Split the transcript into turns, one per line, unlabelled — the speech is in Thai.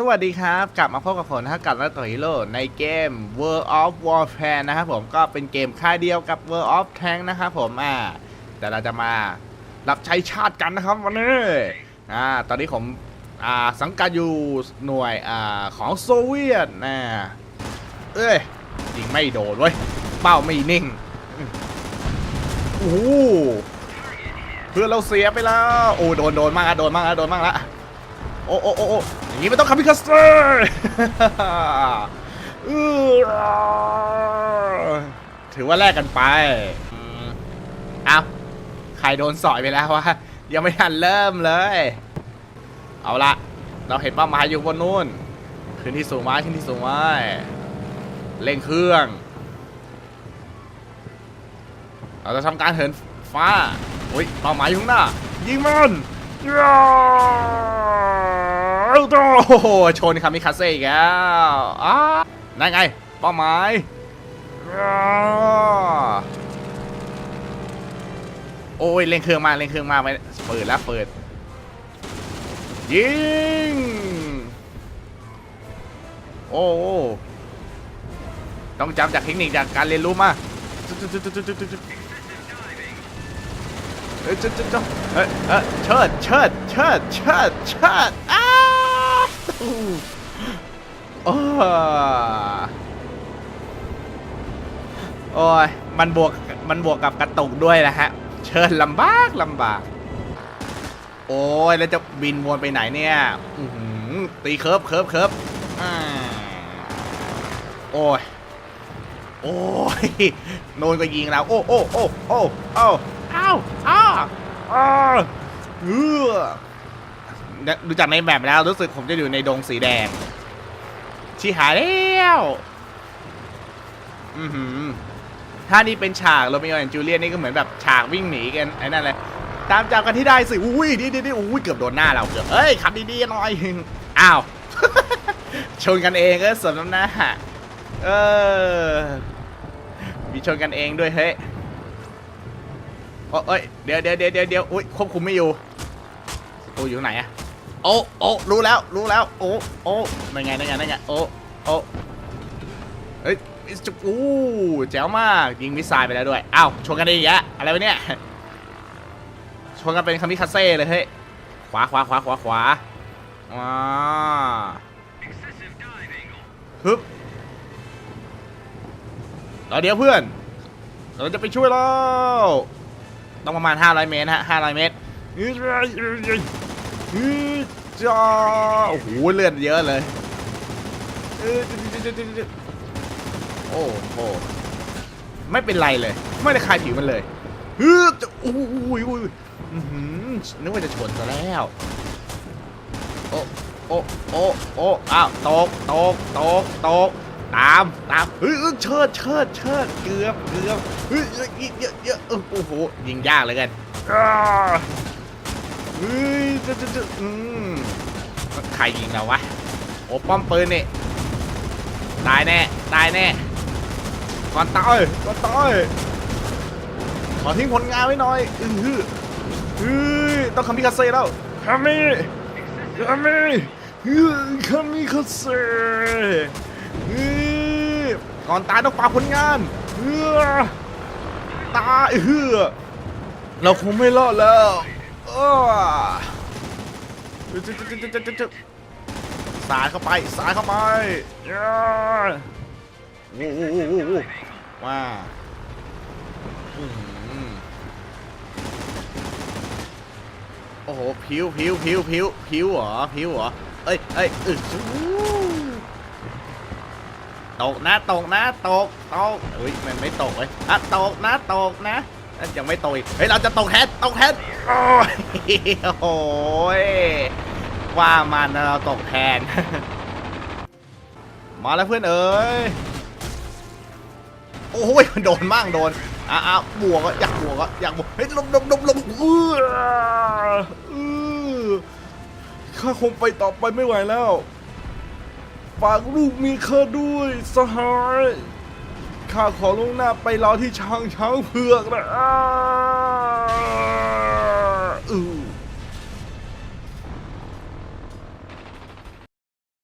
สวัสดีครับ กลับมาพบกับผมนะครับกับนักต่อฮีโร่ในเกม World of Warfare นะครับผมก็เป็นเกมค่ายเดียวกับ World of Tank นะครับผมอ่าแต่เราจะมารับใช้ชาติกันนะครับวันนี้อ่าตอนนี้ผมอ่าสังกัดอยู่หน่วยอ่าของโซเวียตนะเอ้ยยิงไม่โดนเว้ยเป้าไม่นิ่งโอ้โหเพื่อเราเสียไปแล้วโอ้โดนโดนมากโดนมากโดนมากและ โอ้โอ้โอ้โอ้อย่างนี้ไม่ต้องคามิคาสเตอร์ถือว่าแลกกันไปอืมเอาใครโดนสอยไปแล้ววะ ยังไม่ทันเริ่มเลย เอาละ เราเห็นเป้าหมายอยู่บนนู้น ขึ้นที่สูงไว้ขึ้นที่สูงไว้เร่งเครื่อง เราจะทำการเหินฟ้าอุ้ยเป้าหมายอยู่ข้างหน้า ยิงมัน ย้าวโอ้โหชนคามิคาเซ่อีกแล้วอ้านั่นไงเป้าหมายย้โอ้ยเร่งเครื่องมาเร่งเครื่องมาไปเปิดแล้วเปิด ยิงโอ้โอ้ต้องจำจากเทคนิคจากการเรียนรู้มาเอ้ยจะจะจะเอ้ยเอ้ยเชิดเชิดเชิดเชิดเชิดอ้า โอ้โอ้ย มันบวก มันบวกกับกระตุกด้วยนะฮะ เชิญลำบากลำบาก โอ้ย แล้วจะบินวนไปไหนเนี่ยตีเคิร์ฟเคิร์ฟเคิร์ฟโอ้ย โอ้ย โนนก็ยิงแล้วโอ้โอ้โอ้โอ้โอ้อ้าอ้าอ้าเออเนี่ย ดูจากในแมปแล้วรู้สึกผมจะอยู่ในดงสีแดงชิหายแล้วอือหือถ้านี่เป็นฉากโรมิโอแอนจูเลียนนี่ก็เหมือนแบบฉากวิ่งหนีกันไอ้นั่นเลยตามจับกันที่ได้สิอุ้ยดีดีดีอุ้ยเกือบโดนหน้าเราเกือบเอ้ยขับดีๆหน่อยอ้าวชนกันเองก็สมน้ำหน้าเออมีชนกันเองด้วยเฮ้ยโอ้เอ้ยเดี๋ยวเดี๋ยวเดี๋ยวเดี๋ยวเดี๋ยวอุ้ยควบคุมไม่อยู่โอ้อยู่ไหนอะ โอ้โอ้รู้แล้วรู้แล้ว โอ้โอ้นั่นไงนั่นไงนั่นไงโอ้โอ้เฮ้ยจุกอู้แจ๋วมากยิงมิสไซล์ไปแล้วด้วยอ้าวชนกันอีกแล้วอะไรวะเนี่ยชนกันเป็นคามิคาเซ่เลยเฮ้ยขวาขวาขวาขวาขวาว้าฮึบเราเดี๋ยวเพื่อน เราจะไปช่วยเราต้องประมาณ 500 เมตรฮะ500 เมตร อือจ้าโอ้โหเลือดเยอะเลยเออโอ้โหไม่เป็นไรเลย ไม่ได้คายผิวมันเลยฮึบจะโอ้ยอุ้ยอุ้ยอื้อหือนึกว่าจะชนซะแล้วโอ้โอ้โอ้โอ้อ้าวตกตกตกตกตามตามเฮ้ยเอ้ยเชิดเชิดเชิดเกือบเกือบเฮ้ยเยอะเยอะเยอะโอ้โหยิงยากเลยกันอ้า เฮ้ยจะจะจะอืมใครยิงเราวะ โอ้ป้อมปืนนี่ ตายแน่ ตายแน่ ก่อนตายก่อนตายขอทิ้งผลงานไว้หน่อย อือหือเฮ้ยต้องคามิคาเซ่แล้วคามิคามิเฮ้ยคามิคาเซ่เฮ้ยก่อนตายต้องฝากผลงานเฮ้ยตายเฮ้ยเราคงไม่รอดแล้ว อ้จึ๊บจึ๊บจึ๊บจึ๊บจึ๊บสายเข้าไปสายเข้าไปโอ้โหว้าโอ้โหผิวผิวผิวผิวผิวเหรอผิวเหรอเอ้ยเอ้ยอึจูตกนะตกนะตกตกเฮ้ยมันไม่ตกเลยอะตกนะตกนะ ยังไม่ตกอีก เฮ้ย เราจะตกแทนตกแทนโอ้ยโอ้ยว่ามันเราตกแทน มาแล้วเพื่อนเอ้ยโอ้ยโดนมั่งโดนอะอะบวกอะอยากบวกอะอยากบวก เฮ้ยลมลมลมลมออเออข้าคงไปต่อไปไม่ไหวแล้ว ฝากลูกมีข้าด้วยสหาย ข้าขอลงหน้าไปรอที่ช้างช้างเผือกนะ